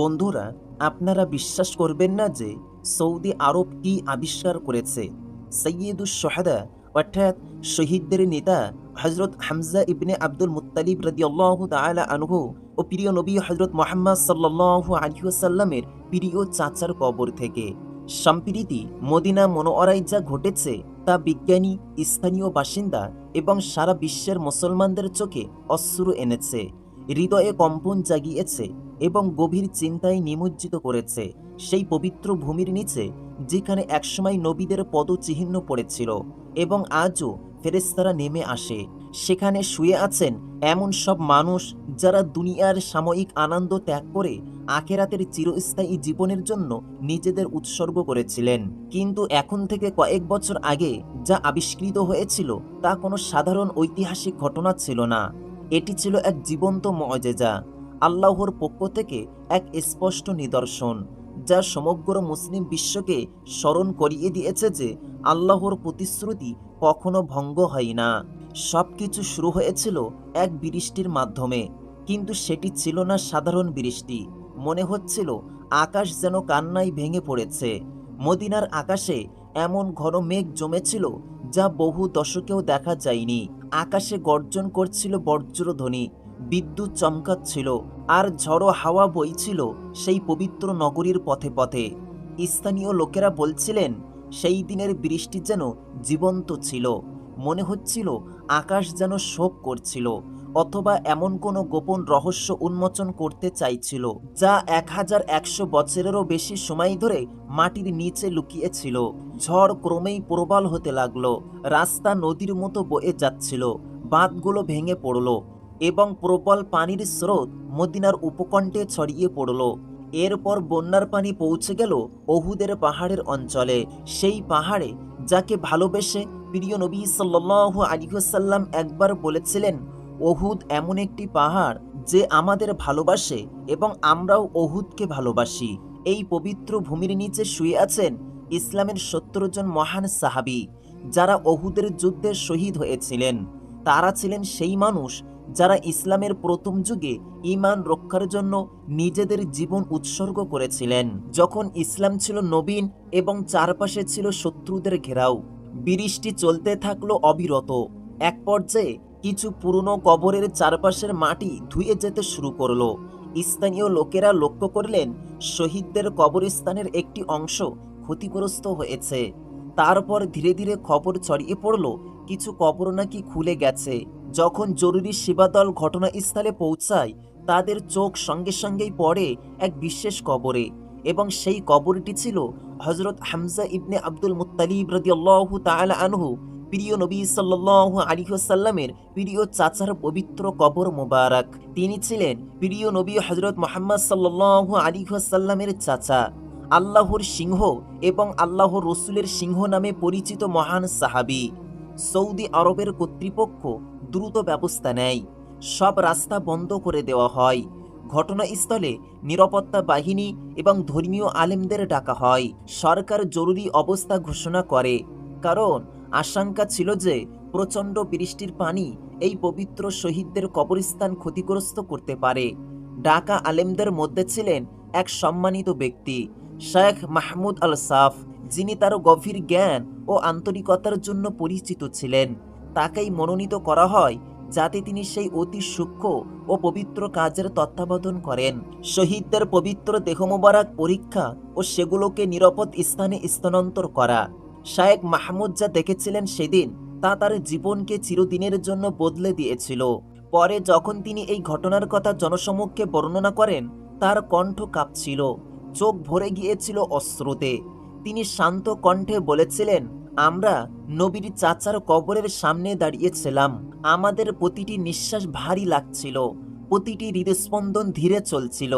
বন্ধুরা, আপনারা বিশ্বাস করবেন না যে সৌদি আরব কি আবিষ্কার করেছে। সৈয়দুস সোহাদা, অর্থাৎ শহীদদের নেতা হজরত হামজা ইবনে আব্দুল মুত্তালিব রদিয়াল্লাহ তালা আনহু ও প্রিয় নবী হজরত মোহাম্মদ সাল্লাহ আলহিউসাল্লামের প্রিয় চাচার কবর থেকে। সম্প্রীতি মদিনা মনোয়ারায় যা ঘটেছে তা বিজ্ঞানী, স্থানীয় বাসিন্দা এবং সারা বিশ্বের মুসলমানদের চোখে অশ্রু এনেছে। হৃদয়ে কম্পন জাগিয়েছে। এবং গভীর চিন্তায় নিমজ্জিত করেছে। সেই পবিত্র ভূমির নিচে, যেখানে একসময় নবীদের পদচিহ্ন পড়েছিল এবং আজও ফেরেস্তারা নেমে আসে। সেখানে শুয়ে আছেন এমন সব মানুষ যারা দুনিয়ার সাময়িক আনন্দ ত্যাগ করে আখেরাতের চিরস্থায়ী জীবনের জন্য নিজেদের উৎসর্গ করেছিলেন। কিন্তু এখন থেকে কয়েক বছর আগে যা আবিষ্কৃত হয়েছিল তা কোনো সাধারণ ঐতিহাসিক ঘটনা ছিল না। এটি ছিল এক জীবন্ত মজেজা। আল্লাহর পক্ষ থেকে এক স্পষ্ট নিদর্শন, যা সমগ্র মুসলিম বিশ্বকে স্মরণ করিয়ে দিয়েছে যে আল্লাহর প্রতিশ্রুতি কখনো ভঙ্গ হয় না। সব কিছু শুরু হয়েছিল এক বৃষ্টির মাধ্যমে, কিন্তু সেটি ছিল না সাধারণ বৃষ্টি। মনে হচ্ছিল আকাশ যেন কান্নায় ভেঙে পড়েছে। মদিনার আকাশে এমন ঘন মেঘ জমেছিল যা বহু দশকেও দেখা যায়নি। আকাশে গর্জন করছিল বজ্রধ্বনি। বিদ্যুৎ চমকাচ্ছিল, আর ঝড়ো হাওয়া বইছিল সেই পবিত্র নগরীর পথে পথে। স্থানীয় লোকেরা বলছিলেন, সেই দিনের বৃষ্টি যেন জীবন্ত ছিল, মনে হচ্ছিল আকাশ যেন শোক করছিল, অথবা এমন কোনো গোপন রহস্য উন্মোচন করতে চাইছিল, যা এক হাজার একশো বছরেরও বেশি সময় ধরে মাটির নিচে লুকিয়েছিল। ঝড় ক্রমেই প্রবল হতে লাগল, রাস্তা নদীর মতো বয়ে যাচ্ছিল, বাঁধগুলো ভেঙে পড়ল এবং প্রবল পানির স্রোত মদিনার উপকণ্ঠে ছড়িয়ে পড়ল। এরপর বন্যার পানি পৌঁছে গেল অহুদের পাহাড়ের অঞ্চলে। সেই পাহাড়ে যাকে ভালোবেসে প্রিয় নবী সাল্লাহ আলিহাসাল্লাম একবার বলেছিলেন অহুদ এমন একটি পাহাড় যে আমাদের ভালোবাসে এবং আমরাও অহুদকে ভালোবাসি। এই পবিত্র ভূমির নিচে শুয়ে আছেন ইসলামের সত্তর জন মহান সাহাবি, যারা অহুদের যুদ্ধে শহীদ হয়েছিলেন। তারা ছিলেন সেই মানুষ যারা ইসলামের প্রথম যুগে ইমান রক্ষার জন্য নিজেদের জীবন উৎসর্গ করেছিলেন। যখন ইসলাম ছিল নবীন এবং চারপাশে ছিল শত্রুদের ঘেরাও, বৃষ্টি চলতে থাকল অবিরত। এক পর্যায়ে কিছু পুরনো কবরের চারপাশের মাটি ধুয়ে যেতে শুরু করল। স্থানীয় লোকেরা লক্ষ্য করলেন, শহীদদের কবরস্থানের একটি অংশ ক্ষতিগ্রস্ত হয়েছে। তারপর ধীরে ধীরে খবর ছড়িয়ে পড়ল কিছু কবর নাকি খুলে গেছে। যখন জরুরি সেবাদল ঘটনাস্থলে পৌঁছায়, তাদের চোখ সঙ্গে সঙ্গেই পড়ে এক বিশেষ কবরে এবং সেই কবরটি ছিল হজরত হামজা ইবনে আব্দুল মুত্তালিব রদিয়াল্লাহু তাআলা আনহু, প্রিয় নবী সাল্লাল্লাহু আলাইহি ওয়াসাল্লামের প্রিয় চাচার পবিত্র কবর মোবারক। তিনি ছিলেন প্রিয় নবী হজরত মোহাম্মদ সাল্লাল্লাহু আলাইহি ওয়াসাল্লামের চাচা। আল্লাহর সিংহ এবং আল্লাহর রসুলের সিংহ নামে পরিচিত মহান সাহাবী। সৌদি আরবের কর্তৃপক্ষ দ্রুত ব্যবস্থা নেয়। সব রাস্তা বন্ধ করে দেওয়া হয়। ঘটনাস্থলে নিরাপত্তা বাহিনী এবং ধর্মীয় আলেমদের ডাকা হয়। সরকার জরুরি অবস্থা ঘোষণা করে। কারণ আশঙ্কা ছিল যে প্রচণ্ড বৃষ্টির পানি এই পবিত্র শহীদদের কবরস্থান ক্ষতিগ্রস্ত করতে পারে। ডাকা আলেমদের মধ্যে ছিলেন এক সম্মানিত ব্যক্তি, শেখ মাহমুদ আল সাফ। যিনি তার গভীর জ্ঞান ও আন্তরিকতার জন্য পরিচিত ছিলেন। তাকেই মনোনীত করা হয় যাতে তিনি সেই অতি সূক্ষ্ম ও পবিত্র কাজের তত্ত্বাবধান করেন। শহীদদের পবিত্র দেহমোবারক পরীক্ষা ও সেগুলোকে নিরাপদ স্থানে স্থানান্তর করা। শায়েক মাহমুদ যা দেখেছিলেন সেদিন তা তার জীবনকে চিরদিনের জন্য বদলে দিয়েছিল। পরে যখন তিনি এই ঘটনার কথা জনসমক্ষে বর্ণনা করেন, তার কণ্ঠ কাঁপছিল। চোখ ভরে গিয়েছিল অশ্রুতে। তিনি শান্ত কণ্ঠে বলেছিলেন, আমরা নবীর চাচার কবরের সামনে দাঁড়িয়েছিলাম। আমাদের প্রতিটি নিঃশ্বাস ভারী লাগছিল, প্রতিটি হৃদস্পন্দন ধীরে চলছিল।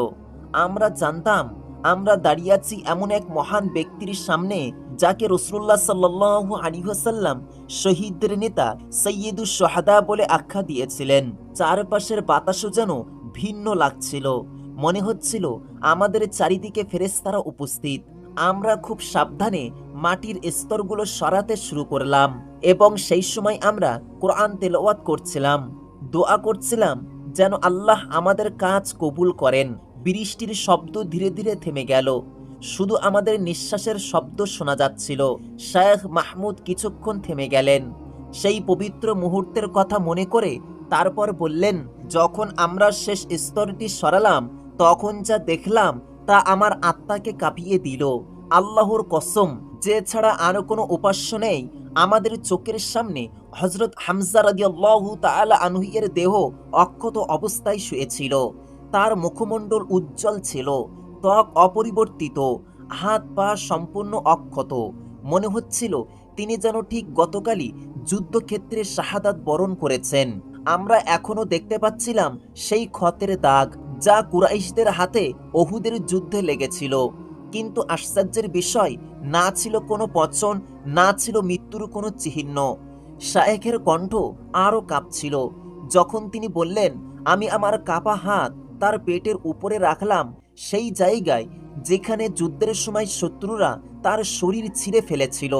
আমরা জানতাম, আমরা দাঁড়িয়ে আছি এমন এক মহান ব্যক্তির সামনে, যাকে রসুল্লাহ সাল্লাহ আলিহাসাল্লাম শহীদদের নেতা সৈয়দুস সোহাদা বলে আখ্যা দিয়েছিলেন। চারপাশের বাতাসও যেন ভিন্ন লাগছিল। মনে হচ্ছিল, আমাদের চারিদিকে ফেরেস্তারা উপস্থিত। আমরা খুব সাবধানে মাটির স্তরগুলো সরাতে শুরু করলাম এবং সেই সময় আমরা কোরআন তেলাওয়াত করছিলাম, দোয়া করছিলাম যেন আল্লাহ আমাদের কাজ কবুল করেন। বৃষ্টির শব্দ ধীরে ধীরে থেমে গেল। শুধু আমাদের নিঃশ্বাসের শব্দ শোনা যাচ্ছিল। শায়েখ মাহমুদ কিছুক্ষণ থেমে গেলেন। সেই পবিত্র মুহূর্তের কথা মনে করে তারপর বললেন, যখন আমরা শেষ স্তরটি সরালাম, তখন যা দেখলাম তা আমার আত্মাকে কাঁপিয়ে দিল। আল্লাহর কসম, যে ছাড়া আরও কোনো উপাস্য নেই। আমাদের চোখের সামনে হজরত হামজা রাদিয়াল্লাহু তাআলা আনহুয়ের দেহ অক্ষত অবস্থায় শুয়েছিল। তার মুখমণ্ডল উজ্জ্বল ছিল, ত্বক অপরিবর্তিত, হাত পা সম্পূর্ণ অক্ষত। মনে হচ্ছিল তিনি যেন ঠিক গতকালই যুদ্ধক্ষেত্রে শাহাদাত বরণ করেছেন। আমরা এখনও দেখতে পাচ্ছিলাম সেই ক্ষতের দাগ। যা কুরাইশদের হাতে অহুদের যুদ্ধে লেগেছিল। কিন্তু আশ্চর্যের বিষয়, না ছিল কোনো পচন, না ছিল মৃত্যুর কোনো চিহ্ন। শায়েখের কণ্ঠ আরও কাঁপছিল। যখন তিনি বললেন, আমি আমার কাপা হাত তার পেটের উপরে রাখলাম, সেই জায়গায় যেখানে যুদ্ধের সময় শত্রুরা তার শরীর ছিঁড়ে ফেলেছিল।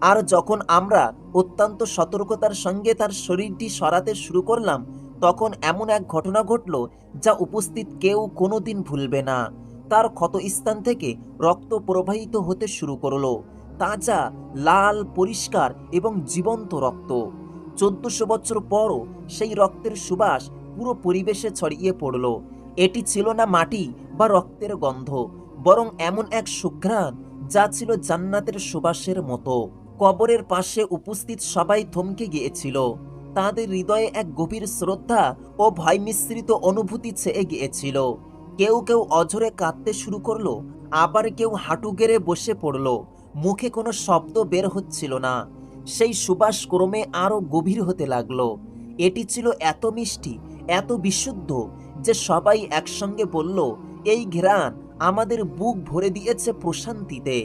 আর যখন আমরা অত্যন্ত সতর্কতার সঙ্গে তার শরীরটি সরাতে শুরু করলাম তখন এমন এক ঘটনা ঘটল যা উপস্থিত কেউ কোনোদিন ভুলবে না। তার ক্ষত স্থান থেকে রক্ত প্রবাহিত হতে শুরু করল। তাজা, লাল, পরিষ্কার এবং জীবন্ত রক্ত। চোদ্দশো বছর পরও সেই রক্তের সুবাস পুরো পরিবেশে ছড়িয়ে পড়ল। এটি ছিল না মাটি বা রক্তের গন্ধ, বরং এমন এক সুঘ্রাণ যা ছিল জান্নাতের সুবাসের মতো। কবরের পাশে উপস্থিত সবাই থমকে গিয়েছিল। তাদের হৃদয়ে এক গভীর শ্রদ্ধা ও ভয় মিশ্রিত অনুভূতি ছেয়ে গিয়েছিল। কেউ কেউ অঝরে কাঁদতে শুরু করল, আবার কেউ হাঁটু গেড়ে বসে পড়ল। মুখে কোনো শব্দ বের হচ্ছিল না। সেই সুবাস ক্রমে আরও গভীর হতে লাগল। এটি ছিল এত মিষ্টি, এত বিশুদ্ধ যে সবাই একসঙ্গে বলল, এই ঘ্রাণ আমাদের বুক ভরে দিয়েছে প্রশান্তিতে।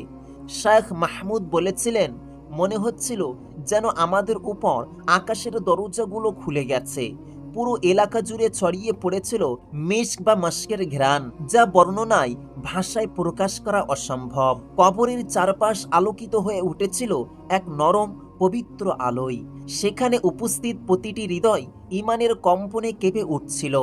শেখ মাহমুদ বলেছিলেন মনে হচ্ছিল যেন আমাদের উপর আকাশের দরজাগুলো খুলে গেছে। পুরো এলাকা জুড়ে ছড়িয়ে পড়েছিল মিস্ক বা মাস্কের ঘ্রাণ, যা বর্ণনায়, ভাষায় প্রকাশ করা অসম্ভব। কবরের চারপাশ আলোকিত হয়ে উঠেছিল এক নরম, পবিত্র আলোয়। সেখানে উপস্থিত প্রতিটি হৃদয় ইমানের কম্পনে কেঁপে উঠছিল।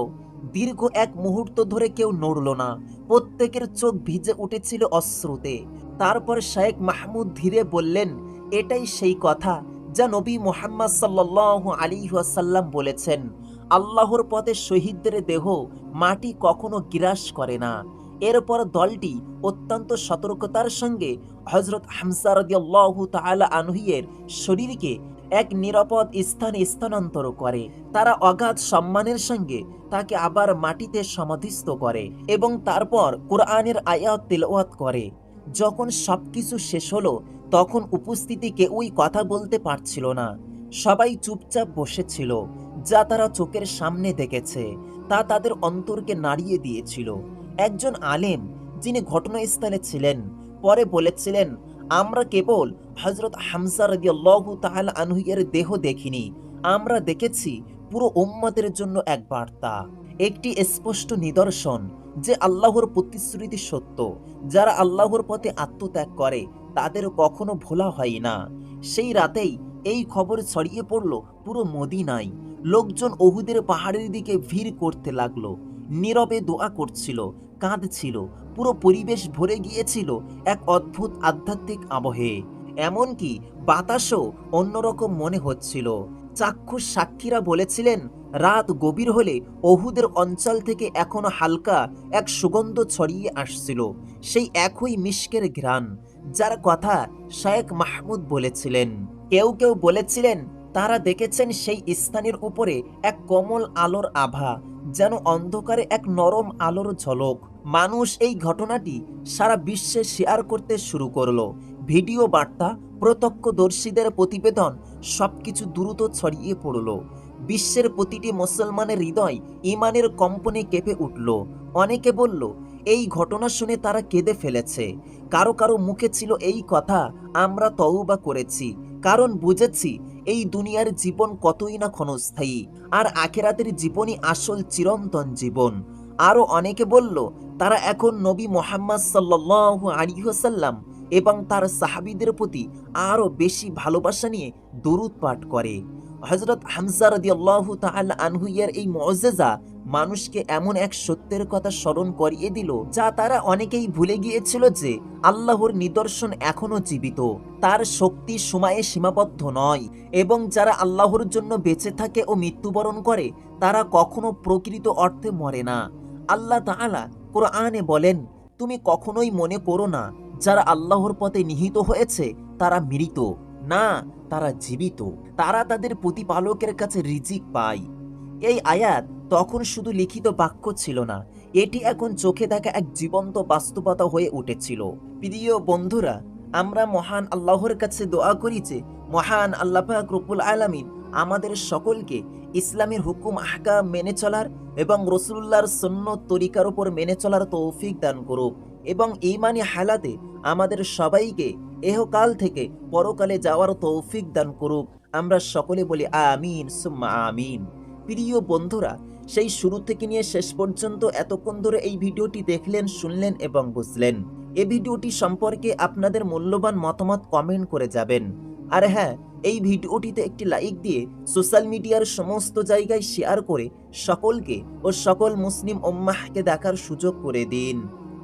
দীর্ঘ এক মুহূর্ত ধরে কেউ নড়ল না। প্রত্যেকের চোখ ভিজে উঠেছিল অশ্রুতে। তারপর শেখ মাহমুদ ধীরে বললেন এটাই সেই কথা যা নবী মোহাম্মদ সাল্লাহ আলী ওয়াসাল্লাম বলেছেন। আল্লাহর পথে শহীদদের দেহ মাটি কখনো গ্রাস করে না। এরপর দলটি অত্যন্ত সতর্কতার সঙ্গে হজরত হামসা রদিয়াল্লাহু তাআলা আনহুয়ের শরীরকে এক নিরাপদ স্থানে স্থানান্তর করে। তারা অগাধ সম্মানের সঙ্গে তাকে আবার মাটিতে সমাধিস্থ করে এবং তারপর কোরআনের আয়াত তেলাওয়াত করে। যখন সবকিছু শেষ হলো তখন উপস্থিতি কেউই কথা বলতে পারছিল না। সবাই চুপচাপ বসেছিল, যা তারা চোখের সামনে দেখেছে, তা তাদের অন্তরকে নাড়িয়ে দিয়েছিল। একজন আলেম, যিনি ঘটনাস্থলে ছিলেন, পরে বলেছিলেন, আমরা কেবল হজরত হামসা রাদিয়াল্লাহু তাআলা আনহুয়ের দেহ দেখিনি, আমরা দেখেছি পুরো উম্মতের জন্য এক বার্তা। একটি স্পষ্ট নিদর্শন যে আল্লাহর প্রতিশ্রুতি সত্য, যারা আল্লাহর পথে আত্মত্যাগ করে তাদের কখনো ভোলা হয় না। সেই রাতেই এই খবর ছড়িয়ে পড়ল পুরো মদিনায়। লোকজন অহুদের পাহাড়ের দিকে ভিড় করতে লাগল। নীরবে দোয়া করছিল, কাঁদছিল, পুরো পরিবেশ ভরে গিয়েছিল এক অদ্ভুত আধ্যাত্মিক আবহে। এমনকি বাতাসও অন্যরকম মনে হচ্ছিল। চাক্ষুষ সাক্ষীরা বলেছিলেন, রাত গভীর হলে অহুদের অঞ্চল থেকে এখনও হালকা এক সুগন্ধ ছড়িয়ে আসছিল। সেই একই মিষ্কের ঘ্রাণ। যার কথা শায়েক মাহমুদ বলেছিলেন। কেউ কেউ বলেছিলেন, তারা দেখেছেন সেই স্থানের উপরে এক কমল আলোর আভা, যেন অন্ধকারে এক নরম আলোর ঝলক। মানুষ এই ঘটনাটি সারা বিশ্বে শেয়ার করতে শুরু করল। ভিডিও বার্তা, প্রত্যক্ষদর্শীদের প্রতিবেদন, সবকিছু দ্রুত ছড়িয়ে পড়ল। বিশ্বের প্রতিটি মুসলমানের হৃদয় ইমানের কম্পনে কেঁপে উঠল। অনেকে বলল এই ঘটনা শুনে তারা কেঁদে ফেলেছে। কারও কারও মুখে ছিল এই কথা, আমরা তওবা করেছি। কারণ বুঝেছি, এই দুনিয়ার জীবন কতই না ক্ষণস্থায়ী। আর আখেরাতের জীবনই আসল চিরন্তন জীবন। আরও অনেকে বলল, তারা এখন নবী মোহাম্মদ সাল্লাহ আলিহাসাল্লাম এবং তার সাহাবিদের প্রতি আরও বেশি ভালোবাসা নিয়ে দরুদ পাঠ করে। হজরত হামজা রদিয়াল্লাহ তাআলা আনহুইয়ার এই মজেজা মানুষকে এমন এক সত্যের কথা স্মরণ করিয়ে দিল, যা তারা অনেকেই ভুলে গিয়েছিল যে আল্লাহর নিদর্শন এখনও জীবিত। তার শক্তি সময়ে সীমাবদ্ধ নয় এবং যারা আল্লাহর জন্য বেঁচে থাকে ও মৃত্যুবরণ করে, তারা কখনো প্রকৃত অর্থে মরে না। আল্লাহ তাআলা কোরআনে বলেন, তুমি কখনোই মনে করো না, যারা আল্লাহর পথে নিহিত হয়েছে, তারা মৃত। না, তারা জীবিত। তারা তাদের প্রতিপালকের কাছে রিজিক পায়। এই আয়াত তখন শুধু লিখিত বাক্য ছিল না, এটি এখন চোখে দেখা এক জীবন্ত বাস্তবতা হয়ে উঠেছিল। প্রিয় বন্ধুরা, আমরা মহান আল্লাহর কাছে দোয়া করি যে, মহান আল্লাহ পাক রব্বুল আলামিন আমাদের সকলকে ইসলামের হুকুম, আহকাম মেনে চলার এবং রসুল্লাহর সন্ন্যত তরিকার উপর মেনে চলার তৌফিক দান করুক। এবং ইমানি হালাতে আমাদের সবাইকে এহকাল থেকে পরকালে যাওয়ার তৌফিক দান করুক। আমরা সকলে বলি আমিন, সুম্মা আমিন। প্রিয় বন্ধুরা, সেই শুরু থেকে নিয়ে শেষ পর্যন্ত এতক্ষণ ধরে এই ভিডিওটি দেখলেন, শুনলেন এবং বুঝলেন। এই ভিডিওটি সম্পর্কে আপনাদের মূল্যবান মতামত কমেন্ট করে যাবেন। আর হ্যাঁ এই ভিডিওটিতে একটি লাইক দিয়ে সোশ্যাল মিডিয়ার সমস্ত জায়গায় শেয়ার করে সকলকে ও সকল মুসলিম ওম্মাহকে দেখার সুযোগ করে দিন।